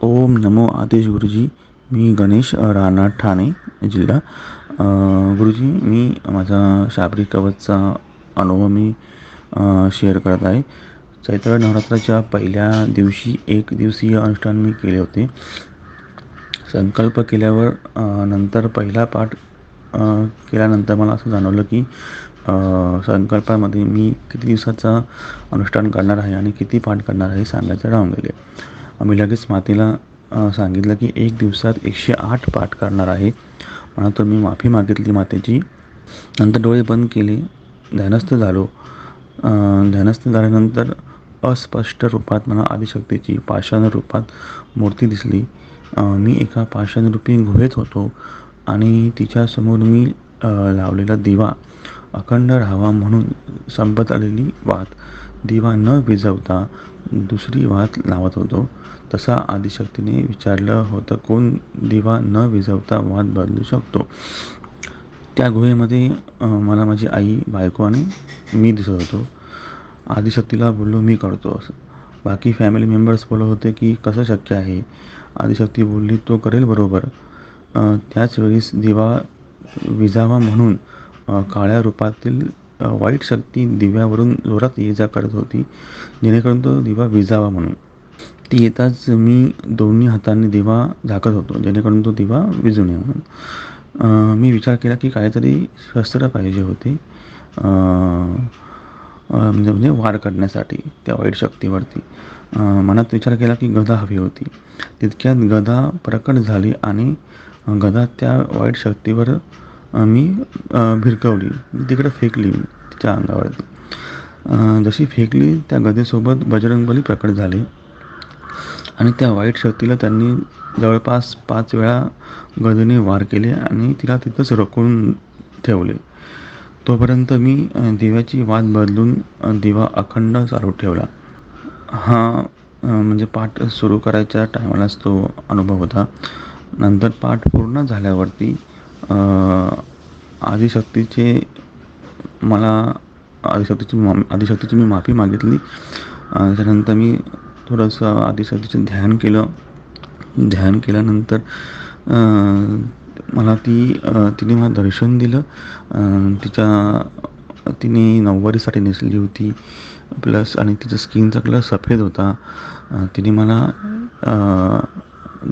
ओम नमो आदेश गुरुजी मी गणेश राणा ठाणे जिल्हा. गुरुजी मी माझा शाबरी कवचचा अनुभव मी शेअर करत आहे. चैत्र नवरात्राच्या पहिल्या दिवशी एक दिवसीय अनुष्ठान मी केले होते. संकल्प केल्यावर नंतर पहिला पाठ केल्यानंतर मला असं जाणवलं की संकल्पामध्ये मी किती दिवसाचा अनुष्ठान करणार आहे आणि किती पाठ करणार आहे सांगायचं राहून गेले. आम्ही लगेच मातेला सांगितलं की एक दिवसात एकशे आठ पाठ करणार आहे. म्हणा तर मी माफी मागितली मातेची. नंतर डोळे बंद केले. ध्यानस्थ झालो. ध्यानस्थ झाल्यानंतर अस्पष्ट रूपात मला आदिशक्तीची पाषाण रूपात मूर्ती दिसली. मी एका पाषाणरूपी गुहेत होतो आणि तिच्यासमोर मी लावलेला दिवा अखंड राहावा म्हणून संपत आलेली वात. दिवा न विजवता दुसरी वात लावत होतो. तसा आदिशक्तीने विचारलं होतं कोण दिवा न विझवता वात बदलू शकतो? त्या गुहेमध्ये मला माझी आई बायको आणि मी दिसत होतो. आदिशक्तीला बोललो मी करतो. असं बाकी फॅमिली मेंबर्स बोलत होते की कसं शक्य आहे? आदिशक्ती बोलली तो करेल बरोबर. त्याच वेळीस दिवा विजावा म्हणून काळ्या रूपातील वाईट शक्ती दिव्यावरून जोरात ये जा करत होती. जेणेकरून तो दिवा विजावा म्हणून. ती येताच मी दोन्ही हातांनी दिवा झाकत होतो. जेणेकरून तो दिवा विजू नये म्हणून. मी विचार केला की काहीतरी शस्त्र पाहिजे होते. म्हणजे म्हणजे वार करण्यासाठी त्या वाईट शक्तीवरती. मनात विचार केला की गदा हवी होती. तितक्यात गदा प्रकट झाली आणि गदा त्या वाईट शक्तीवर मी अ, भिरकवली. तिकडे फेकली तिच्या अंगावर. जशी फेकली त्या गदेसोबत बजरंगबली प्रकट झाले. आणि त्या वाईट शक्तीला त्यांनी जवळपास पाच वेळा गदेने वार केले आणि तिला तिथंच रोखून ठेवले. तोपर्यंत मी दिव्याची वाद बदलून दिवा अखंड चालू ठेवला. हा म्हणजे पाठ सुरू करायच्या टायमालाच तो अनुभव होता. नंतर पाठ पूर्ण झाल्यावरती आदिशक्तीचे मला आदिशक्तीची मा आदिशक्तीची मी माफी मागितली. त्यानंतर मी थोडंसं आदिशक्तीचं ध्यान केलं. ध्यान केल्यानंतर मला ती तिने मला दर्शन दिलं. तिच्या तिने नऊवारीसाठी नेसली होती. प्लस आणि तिचा स्किनचा कलर सफेद होता. तिने मला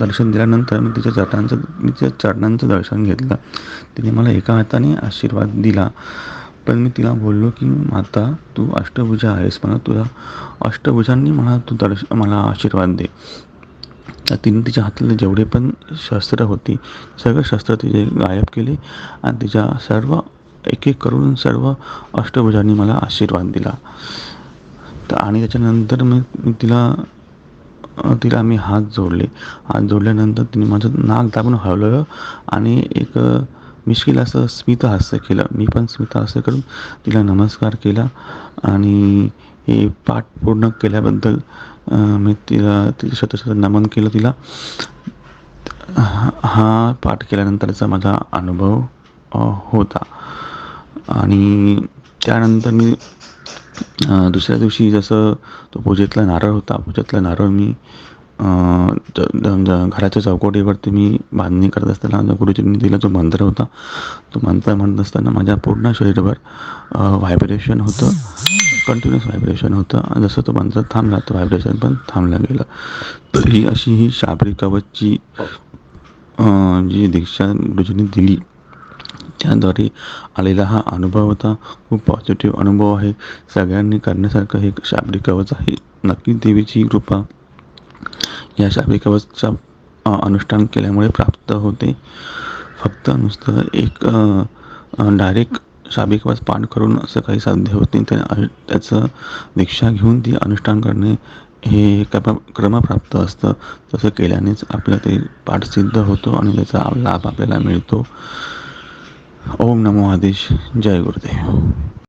दर्शन दिल्यानंतर मी तिच्या चरणांचं मी तिच्या चरणांचं दर्शन घेतलं. तिने मला एका हाताने आशीर्वाद दिला. पण मी तिला बोललो की माता तू अष्टभुजा आहेस म्हणा तुला अष्टभुजांनी मला तू दर्श मला आशीर्वाद दे. तर तिने तिच्या हातातले जेवढे पण शस्त्र होती सगळं शस्त्र तिचे गायब केले आणि तिच्या सर्व एक एक करून सर्व अष्टभुजांनी मला आशीर्वाद दिला. तर आणि त्याच्यानंतर मी मी तिला तिला मी हात जोडले. हात जोडल्यानंतर तिने माझं नाक दाबून हलवलं आणि एक मिश्किल असं स्मित हास्य केलं. मी पण स्मित हास्य करून तिला नमस्कार केला आणि हे पाठ पूर्ण केल्याबद्दल मी तिला तिला शतशत नमन केलं तिला. हा हा पाठ केल्यानंतरचा माझा अनुभव होता. आणि त्यानंतर मी दुसऱ्या दिवशी जसं तो पूजेतला नारळ होता पूजेतला नारळ मी घराच्या चौकटीवरती मी बांधणी करत असताना गुरुजींनी दिला जो मंत्र होता तो मंत्र म्हणत असताना माझ्या पूर्ण शरीरभर व्हायब्रेशन होतं कंटिन्युअस व्हायब्रेशन होतं. आणि जसं तो मंत्र थांबला तो व्हायब्रेशन पण थांबला गेलं. तर ही अशी ही शाबरी कवचची जी दीक्षा गुरुजींनी दिली त्याद्वारे आलेला हा अनुभव होता खूप पॉझिटिव्ह अनुभव आहे. सगळ्यांनी करण्यासारखं हे शाब्दिक कवच आहे. नक्की देवीची कृपा या शाब्दिक कवचचा अनुष्ठान केल्यामुळे प्राप्त होते. फक्त नुसतं एक डायरेक्ट शाब्दिक पाठ करून असं काही साध्य होत नाही. त्या त्याचं दीक्षा घेऊन ती अनुष्ठान करणे हे क्रम क्रमप्राप्त असतं. तसं केल्यानेच आपलं ते पाठ सिद्ध होतो आणि त्याचा लाभ आपल्याला मिळतो. ओम नमो आदेश जय गुरुदेव